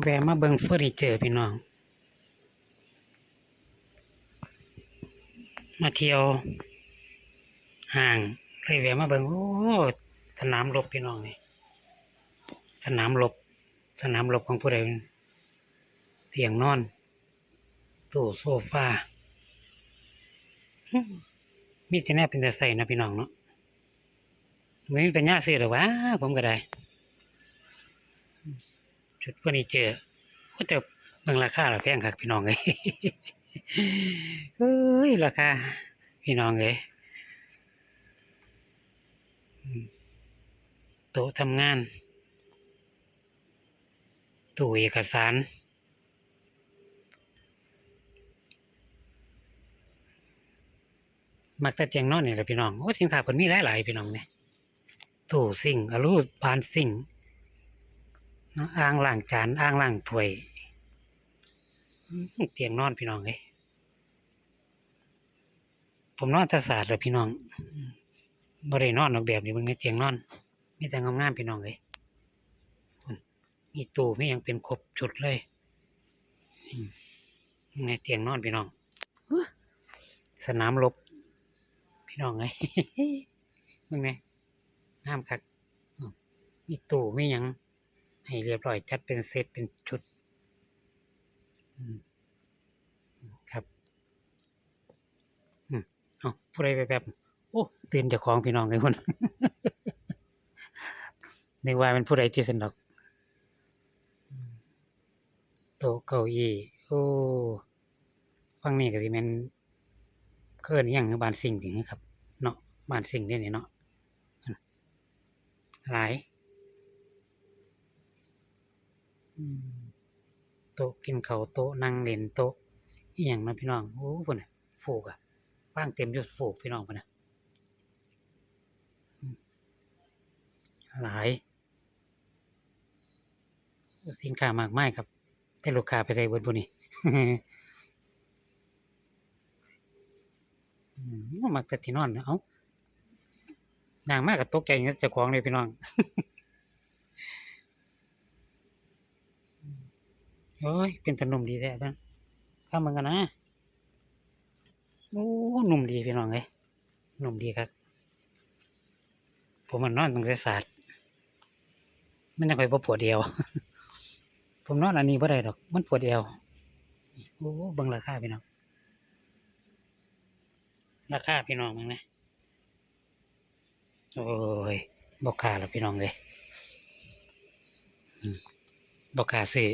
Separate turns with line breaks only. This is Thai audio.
แวะมาเบิ่งเฟอร์นิเจอร์พี่น้อง มาเที่ยวห้างเลยแวะมาเบิ่งโอ้สนามรบพี่น้องนี่สนามรบสนามรบของผู้ใดเตียงนอนตู้โซฟามีสิแน่เป็นแต่ใส่นะพี่น้องเนาะไม่มีปัญญาซื้อหรอวะผมก็ได้ ชุดเฟอร์นิเจอร์โอ้แต่เบิ่งราคาละแพงคักพี่น้องเอ้ยเฮ้ยราคาพี่น้องเอ้ยโต๊ะทำงาน ตู้เอกสารมักต่เตียงนอนนี่แหละพี่น้อง โอ้สินค้าเพิ่นมีหลายๆพี่น้องเนี่ยตู้ซิ่งอลูบานซิ่ง นาะอ่างล้างจานอ่างล้างถ้วยอื้อเตียงนอนพี่น้องเอ้ยผมนอนแตะศาสตร์เลยพี่น้องอืมบ่ได้นอนออกแบบนี้เบิ่งในเตียงนอน มีแต่งามๆพี่น้องเอ้ยพุ่นมีตู้มีหยังเป็นครบชุดเลยอืมในเตียงนอนพี่น้องอุ๊ยสนามรบพี่น้องไงมึงไงน้ำคักอืมมีตู้มีหยัง ให้เรียบร้อยจัดเป็นเซตเป็นชุดครับอืมเอาผู้ใดไปแบบโอ้ตื่นจากของพี่น้องไงคนนึกว่าเป็นผู้ใดที่สนุกอืมโต๊ะเก้าอี้โอ้ฟังนี่ก็สิแม่นเคินอหย่างคือบานสิ่งถึงครับ เนาะบานสิ่งนี่นี่เนาะหลายอืม โต๊ะกินเขาโต๊ะนั่งเล่นโต๊ะอีหยังนะพี่น้องโอ้พุ่นน่ะฟูกอะว่างเต็มยู่ฟูกพี่น้องพุ่นน่ะหลาย สินค้ามากมายครับแต่ลูกค้าไปได้เบิดบ่นี่มมักแต่ที่นอนนะเอ้านางมากกับตกใจเงี้ยเจ้าของเลยพี่น้อง โอ้ย เป็นตะนุ่มดีแท้บ้างข้ามมันกันนะ โอ้หนุ่มดีพี่น้องเลยหนุ่มดีครับ ผมมันนอนตรงเสศาสตร์มันยังคอยปวดเดียว ผมนอนอันนี้บ่ได้ดอก มันปวดเดียว โอ้บิ่งราคาพี่น้อง ราคาพี่น้องมั้งนะ โอ้ยบอกขาแล้วพี่น้องเลยบอกขาซื้อ